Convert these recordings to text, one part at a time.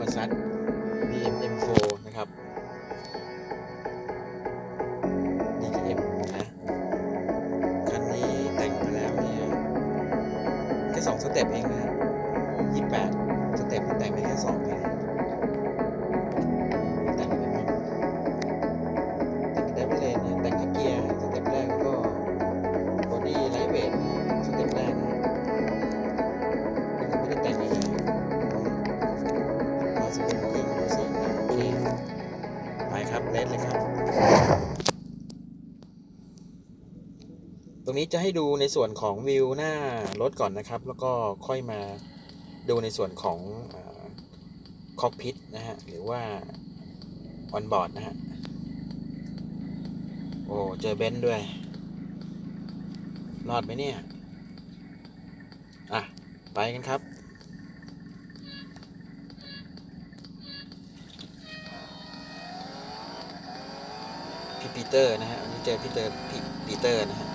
มาซัด BM M4 นะครับ DTM นะคันนี้แต่งมาแล้วเนี่ยแค่สองสเต็ปเองนะยี่แปดสเต็ปมันแต่งไปแค่สอง ครับเลสเลยครับ ตรงนี้จะให้ดูในส่วนของวิวหน้ารถก่อนนะครับ แล้วก็ค่อยมาดูในส่วนของคอกพิทนะฮะ หรือว่าออนบอร์ดนะฮะ โอ้ เจอเบนซ์ด้วย รอดไหมเนี่ย อะ ไปกันครับ พี่ ปีเตอร์นะฮะวันนี้เจอพีเตอร์พีปีเตอร์นะฮะ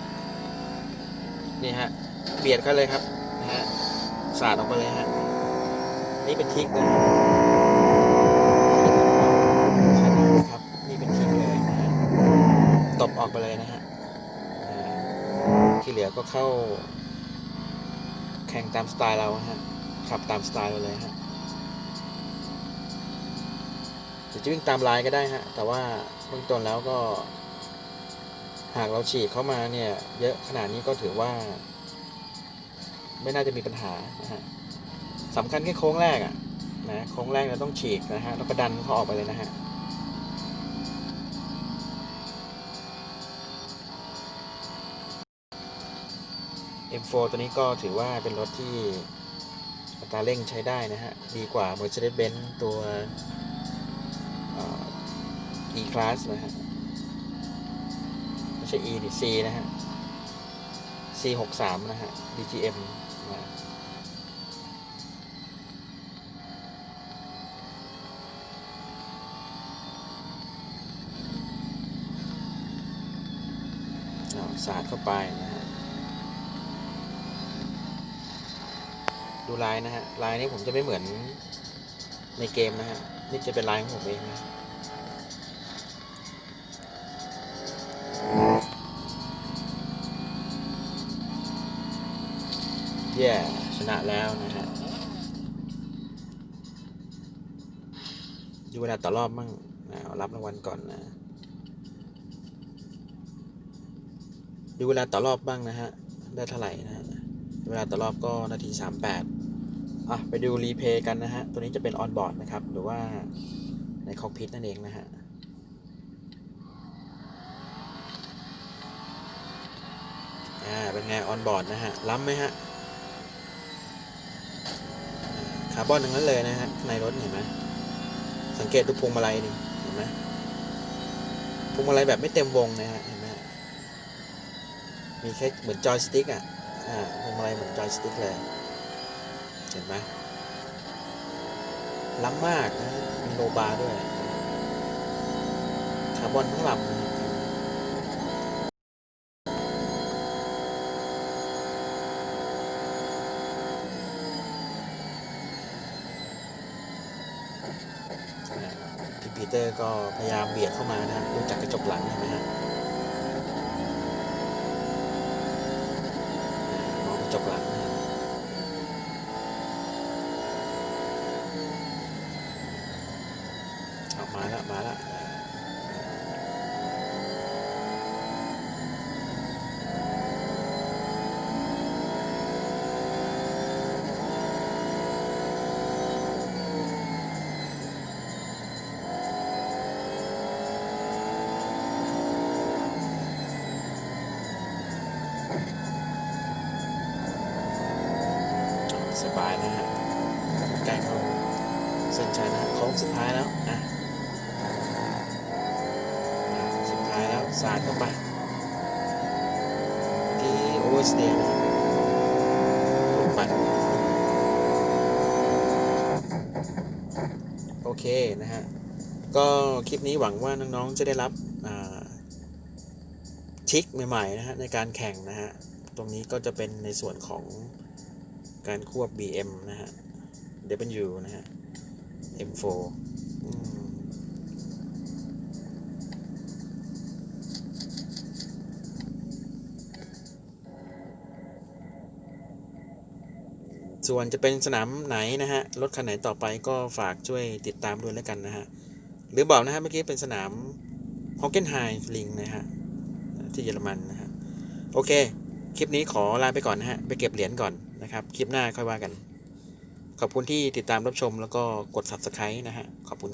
นี่ฮะเบียดเขาเลยครับนะฮะสาดออกไปเลยฮะนี่เป็นทิกนะใช่นะครับนี่เป็นทิกเลยนะฮะตบออกไปเลยนะฮะที่เหลือก็เข้า แข่งตามสไตล์เราฮะขับตามสไตล์เราเลยฮะ จะวิ่งตามลายก็ได้ฮะ แต่ว่าเบื้องต้นแล้วก็ หากเราฉีกเข้ามาเนี่ย เยอะขนาดนี้ก็ถือว่า ไม่น่าจะมีปัญหานะฮะสำคัญแค่โค้งแรกอะนะโค้งแรกเราต้องฉีกนะฮะแล้วก็ดันเขาออกไปเลยนะฮะ M4 ตัวนี้ก็ถือว่าเป็นรถที่อัตราเร่งใช้ได้นะฮะ ดีกว่า Mercedes-Benz ตัว E-Class นะฮะไม่ใช่ E ดิ C นะฮะ C หกสามนะฮะ DTM นะเอาสาดเข้าไปนะฮะ ดูลายนะฮะ ลายนี้ผมจะไม่เหมือนในเกมนะฮะ นี่จะเป็นลายของผมเองนะ แย่ชนะแล้วนะฮะดูเวลาต่อรอบมั่งนะเอารับรางวัลก่อนนะดูเวลาต่อรอบบ้างนะฮะ ได้เท่าไหร่นะฮะ เวลาต่อรอบก็นาที 38 อะ ไปดูรีเพย์กันนะฮะ ตัวนี้จะเป็นออนบอร์ดนะครับ หรือว่าในคอกพิทนั่นเองนะฮะอ่าเป็นไงออนบอร์ดนะฮะ ล้ำไหมฮะ คาร์บอนทั้งนั้นเลยนะฮะในรถเห็นไหมสังเกตดูพวงมาลัยนี่เห็นไหมพวงมาลัยแบบไม่เต็มวงนะฮะเห็นไหมมีแค่เหมือนจอยสติ๊กอะอ่าพวงมาลัยเหมือนจอยสติ๊กเลยเห็นไหมล้ำมากนะฮะมีโลบาร์ด้วยคาร์บอนทั้งลำนะ พี่ปีเตอร์ก็พยายามเบียดเข้ามานะดูจากกระจกหลังเห็นไหมฮะมองกระจกหลังนะฮะเอามาแล้วมาแล้ว เส้นชัยนะโค้งสุดท้ายแล้วอะสุดท้ายแล้วสาดเข้าไปที่โอเวอร์สเตย์ลูกปัดโอเคนะฮะก็คลิปนี้หวังว่าน้องๆจะได้รับทิคใหม่ๆนะฮะในการแข่งนะฮะตรงนี้ก็จะเป็นในส่วนของการควบ BM นะฮะ W นะฮะ M4 ส่วนจะเป็นสนามไหนนะฮะ รถคันไหนต่อไปก็ฝากช่วยติดตามด้วยแล้วกันนะฮะ หรือบอกนะฮะเมื่อกี้เป็นสนามฮอกเกนไฮลิงนะฮะ ที่เยอรมันนะฮะ โอเค คลิปนี้ขอลาไปก่อนนะฮะ ไปเก็บเหรียญก่อนนะครับ คลิปหน้าค่อยว่ากัน ขอบคุณที่ติดตามรับชมแล้วก็กด subscribe นะฮะ ขอบคุณครับ